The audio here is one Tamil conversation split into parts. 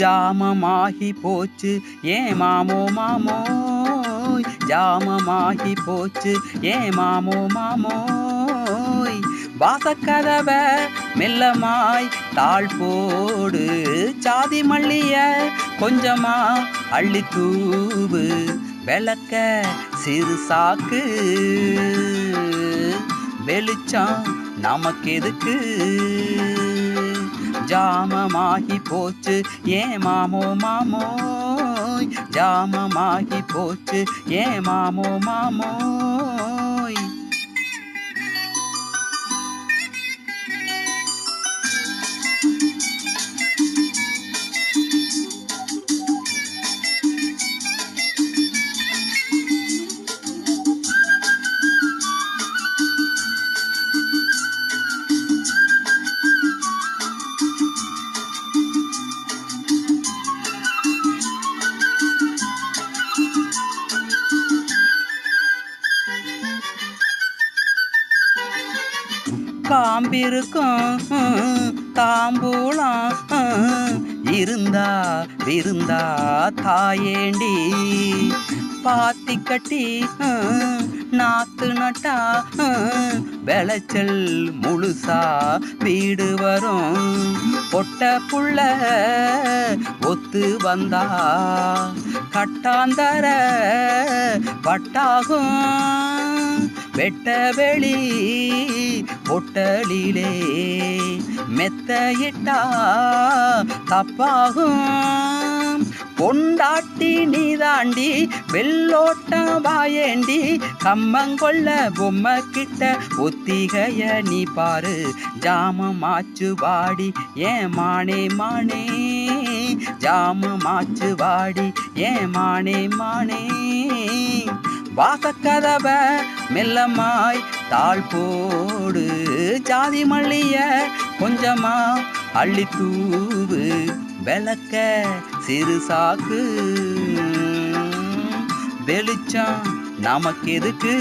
ஜாமமாகி போச்சு. ஏ மாமோ மாமோ ஜாமமாகி போச்சு. ஏ மாமோ மாமோய் வாசக்கதவை மெல்லமாய் தாழ் போடு சாதி மல்லிய கொஞ்சமா அள்ளி தூவு விளக்க சிறு சாக்கு. வெளிச்சம் நமக்கு எதுக்கு ஜாமமாகி போச்சு. ஏ மாமோ மாமோய் ஜாமமாகி போச்சு. ஏ மாமோ மாமோய் காம்பிருக்கும் தாம்பூலம் இருந்தா விருந்தா தாயேண்டி. பாத்தி கட்டி நாத்து நட்டா விளைச்சல் முழுசா வீடு வரும். பொட்ட புள்ள ஒத்து வந்தா கட்டாந்தர பட்டாகும் வெட்ட வெளி பொட்டலிலே மெத்தையிட்டா தப்பாகும். பொண்டாட்டி நீ தாண்டி வெள்ளோட்டம் வாயேண்டி கம்மங்கொள்ள பொம்மை கிட்ட ஒத்திகைய நீ பாரு. ஜாமமாச்சு வாடி ஏன் மானே மானே. ஜாமமாச்சு வாடி ஏன் மானே மானே. வாசக்கதவ மெல்லமாய் தாழ் போடு ஜாதி மல்லிய கொஞ்சமா அள்ளி தூவு விளக்க சிறு சாக்கு. வெளிச்சம் நமக்கு எதுக்கு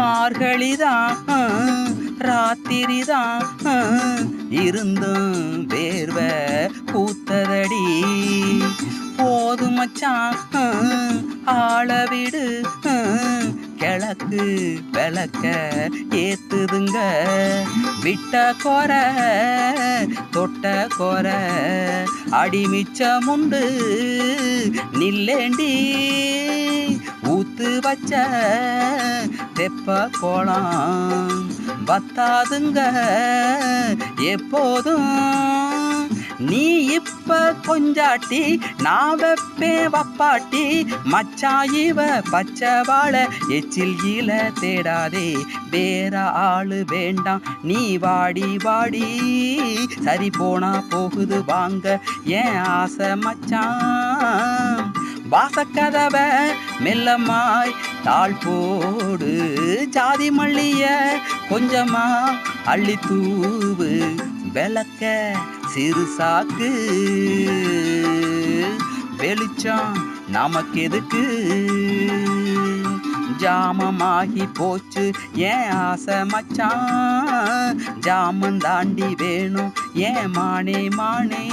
மார்கழிதான் ராத்திரிதான் இருந்தும் வேர்வ பூத்ததடி. போது மச்சான் ஆள கிழக்கு விளக்க ஏத்துதுங்க. விட்ட கொர தொட்ட கொர அடிமிச்சமுண்டு நில்லேண்டி. ஊத்து வச்ச தெப்ப கோலம் பத்தாதுங்க எப்போதும் நீ இப்ப கொஞ்சாட்டி நான் வெப்பே வப்பாட்டி மச்சா இவ பச்சை வாழ எச்சில் ஈல தேடாதே. வேற ஆளு வேண்டாம் நீ வாடி வாடி. சரி போனா போகுது வாங்க ஏன் ஆசை மச்சான். வாசக்கதவ மெல்லமாய் தாழ் போடு ஜாதி மல்லிய கொஞ்சமா அள்ளி தூவு விளக்க சிறு சாக்கு. வெளிச்சம் நமக்கு எதுக்கு ஜாமமாகி போச்சு ஏன் ஆசை மச்சான்? ஜாமம் தாண்டி வேணும் ஏன் மானே மானே?